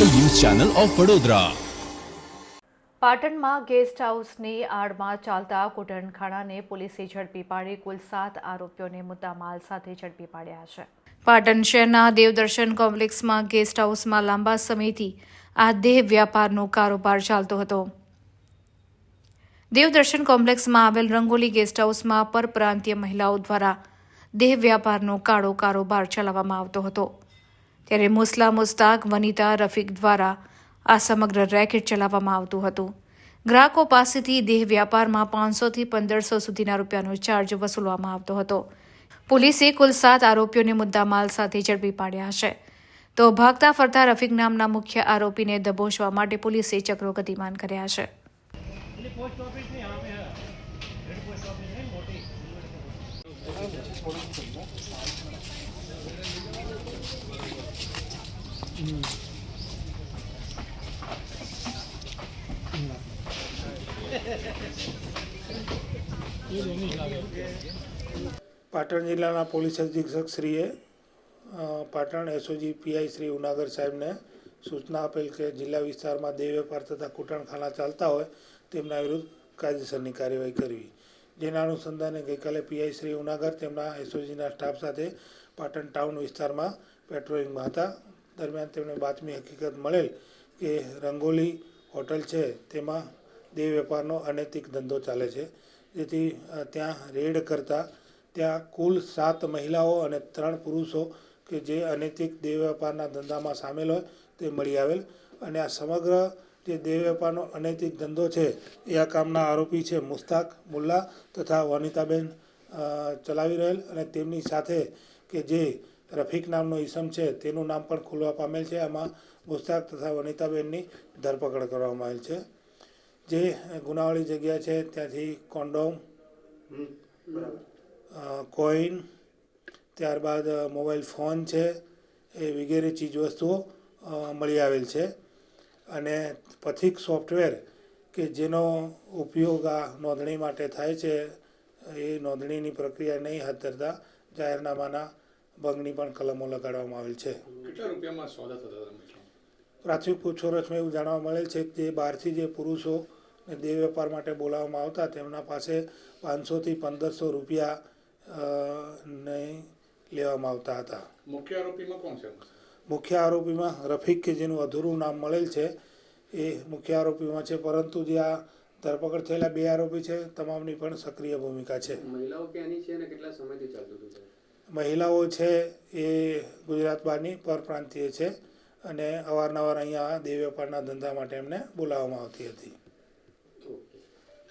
Channel of Vadodara. પાટણમાં guest હાઉસની આડમાં ચાલતા કુટનખાણાને પોલીસે ઝડપી પાડી કુલ સાત આરોપીઓને મુદ્દામાલ સાથે ઝડપી પાડ્યા છે. પાટણ શહેરના દેવદર્શન કોમ્પ્લેક્સમાં ગેસ્ટ હાઉસમાં લાંબા સમયથી આ દેહ વ્યાપારનો કારોબાર ચાલતો હતો. દેવદર્શન કોમ્પ્લેક્સમાં આવેલ રંગોલી ગેસ્ટ હાઉસમાં પરપ્રાંતીય મહિલાઓ દ્વારા દેહ વ્યાપારનો કાળો કારોબાર ચલાવવામાં આવતો હતો. ત્યારે મુસ્લા મુસ્તાક, વનિતા, રફીક દ્વારા આ સમગ્ર રેકેટ ચલાવવામાં આવતું હતું. ગ્રાહકો પાસેથી દેહ વ્યાપારમાં પાંચસોથી પંદરસો સુધીના રૂપિયાનો ચાર્જ વસૂલવામાં આવતો હતો. પોલીસે કુલ સાત આરોપીઓને મુદ્દામાલ સાથે ઝડપી પાડ્યા છે તો ભાગતા ફરતા રફીક નામના મુખ્ય આરોપીને દબોચવા માટે પોલીસે ચક્રો ગતિમાન કર્યા છે. પાટણ જિલ્લાના પોલીસ અધિક્ષક શ્રીએ પાટણ એસઓજી પીઆઈ શ્રી ઉનાગર સાહેબને સૂચના આપેલ કે જિલ્લા વિસ્તારમાં દેહ વેપાર તથા કૂટણખાના ચાલતા હોય તેમના વિરુદ્ધ કાયદેસરની કાર્યવાહી કરવી. જેના અનુસંધાને ગઈકાલે પીઆઈ શ્રી ઉનાગર તેમના એસઓજીના સ્ટાફ સાથે પાટણ ટાઉન વિસ્તારમાં પેટ્રોલિંગમાં હતા. દરમિયાન તેમને બાતમી હકીકત મળેલ કે રંગોલી હોટલ છે, તેમાં દેહ વેપારનો અનૈતિક ધંધો ચાલે છે. જેથી ત્યાં રેડ કરતાં, ત્યાં કુલ સાત મહિલાઓ અને ત્રણ પુરુષો કે જે અનૈતિક દેહ વેપારના ધંધામાં સામેલ હોય, તે મળી આવેલ. અને આ સમગ્ર જે દેહ વેપારનો અનૈતિક ધંધો છે, એ આ કામના આરોપી છે મુસ્તાક મુલ્લા તથા વનિતાબેન ચલાવી રહેલ. અને તેમની સાથે કે જે રફીક નામનો ઈસમ છે. તેનું નામ પણ ખુલવા પામેલ છે. આમાં મુસ્તાક તથા વનિતાબેનની ધરપકડ કરવામાં આવેલ છે. જે ગુનાવાળી જગ્યા છે, ત્યાંથી કોન્ડોમ કોઈન, ત્યારબાદ મોબાઈલ ફોન છે. એ વગેરે ચીજવસ્તુઓ મળી આવેલ છે. અને પથિક સોફ્ટવેર કે જેનો ઉપયોગ આ નોંધણી માટે થાય છે, એ નોંધણીની પ્રક્રિયા નહીં હાથ ધરતા જાહેરનામાના ભંગની પણ કલમો લગાડવામાં આવેલ છે. કેટલા રૂપિયામાં સોદા થતા પ્રાથમિક પૂછપરછમાં એવું જાણવા મળેલ છે કે જે બહારથી જે પુરુષો ને દેહ વેપાર માટે બોલાવવામાં આવતા તેમના પાસે પાંચસોથી પંદરસો રૂપિયા નહીં ને લેવામાં આવતા હતા. મુખ્ય આરોપીમાં કોણ છે મુખ્ય આરોપીમાં રફીક કે જેનું અધૂરું નામ મળેલ છે એ મુખ્ય આરોપીમાં છે પરંતુ જે આ ધરપકડ થયેલા બે આરોપી છે તમામની પણ સક્રિય ભૂમિકા છે. મહિલાઓ ક્યાંની છે અને કેટલા સમયથી ચાલતું હતું? મહિલાઓ છે એ ગુજરાત બહારની પરપ્રાંતીય છે અને અવારનવાર અહીંયા દેવ વેપારના ધંધા માટે એમને બોલાવવામાં આવતી હતી.